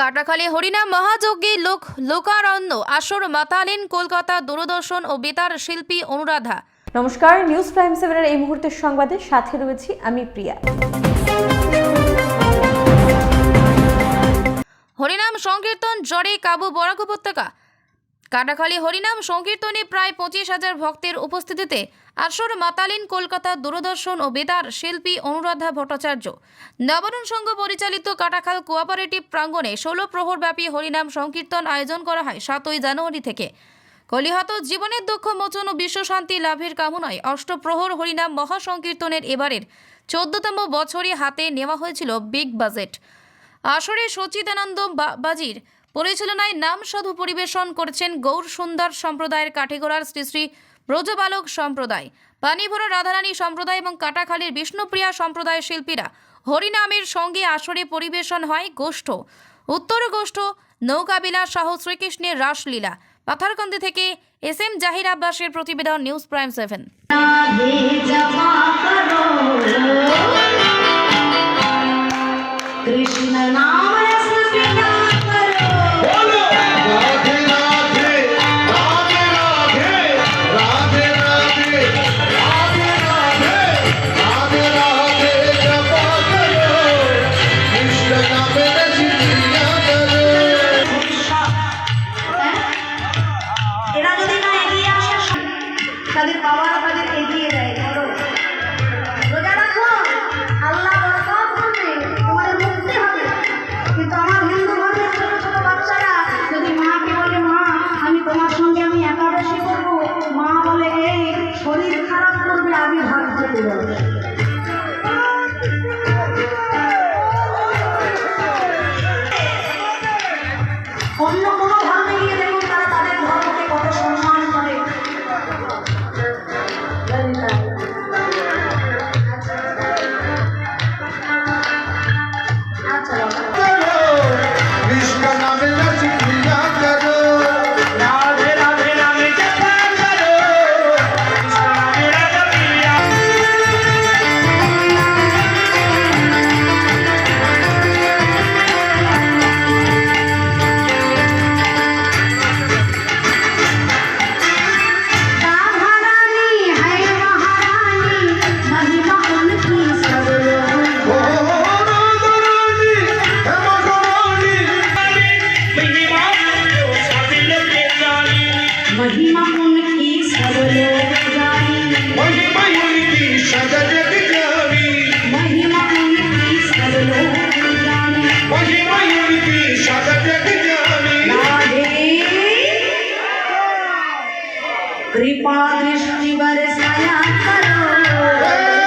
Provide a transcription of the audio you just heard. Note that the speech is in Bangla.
কাটাখালী হরিনাম মহাযজ্ঞে লোক লোকারণ্য আসর মাতালিন কলকাতা দূরদর্শন ও বেতার শিল্পী অনুরাধা। নমস্কার নিউজ প্রাইম সেভেনের এই মুহূর্তের সংবাদে সাথে রয়েছি আমি প্রিয়া। হরিনাম সংকীর্তন জ্বরে কাবু বরাক উপত্যকা। কাটাখালী, হরিনাম সংকীর্তনে প্রায় পঁচিশ হাজার ভক্তের উপস্থিতিতে আসর, মাতালিন, কলকাতা, দূরদর্শন ও বেতার শিল্পী অনুরাধা ভট্টাচার্য। নবরণ সংঘ পরিচালিত কাটাখাল কোঅপারেটিভ প্রাঙ্গণে ষোলো প্রহরব্যাপী হরিনাম সংকীর্তন আয়োজন করা হয় সাতই জানুয়ারি থেকে। কলিহত জীবনের দুঃখ, মোচন ও বিশ্বশান্তি লাভের কামনায় অষ্টপ্রহর হরিনাম মহাসংকীর্তনের এবারের চোদ্দতম বছরে হাতে নেওয়া হয়েছিল বিগ বাজেট। আসরে সচিদানন্দ বাজির পরিচালনায় নাম সাধু পরিবেশন করেছেন গৌর সুন্দর সম্প্রদায়ের কাঠিগোড়ার শ্রী শ্রী ব্রজবালক সম্প্রদায়। পানিভরা রাধারানী সম্প্রদায় এবং কাটাখালীর বিষ্ণুপ্রিয়া সম্প্রদায়ের শিল্পীরা হরিনামের সঙ্গে আসরে পরিবেশন হয় গোষ্ঠ। উত্তর গোষ্ঠ নৌকাবিলা সহ শ্রীকৃষ্ণের রাসলীলা। পাথারকান্দি থেকে এস এম জাহির আব্বাসের প্রতিবেদন নিউজ প্রাইম সেভেন। তাদের বাবারা তাদের এগিয়ে দেয় ধরো রোজা রাখো, আল্লাহ করবে, তোমাদের মুক্তি হবে। কিন্তু আমার হিন্দু ধর্মের ছোট ছোট বাচ্চারা যদি মাকে বলে, মা, আমি তোমার সঙ্গে আমি একাদশী করব। মা বলে, এই, শরীর খারাপ করবে, আমি ভাত कृपा दृष्टि बरसाया करो